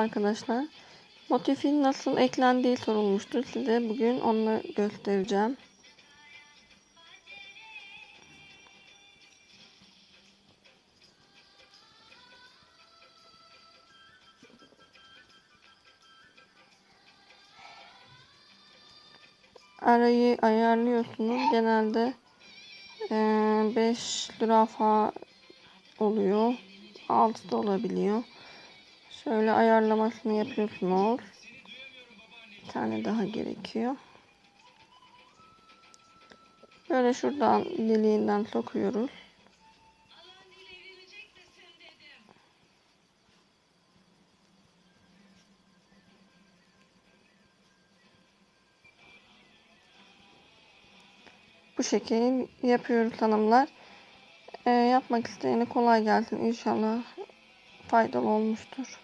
Arkadaşlar motifin nasıl eklendiği sorulmuştu. Size bugün onu göstereceğim. Arayı ayarlıyorsunuz. Genelde 5 lira falan oluyor. 6 da olabiliyor. Şöyle ayarlamasını yapıyorsunuz. Bir tane daha gerekiyor. Böyle şuradan deliğinden sokuyoruz. Bu şekil yapıyoruz hanımlar. Ee, yapmak isteyene kolay gelsin. İnşallah faydalı olmuştur.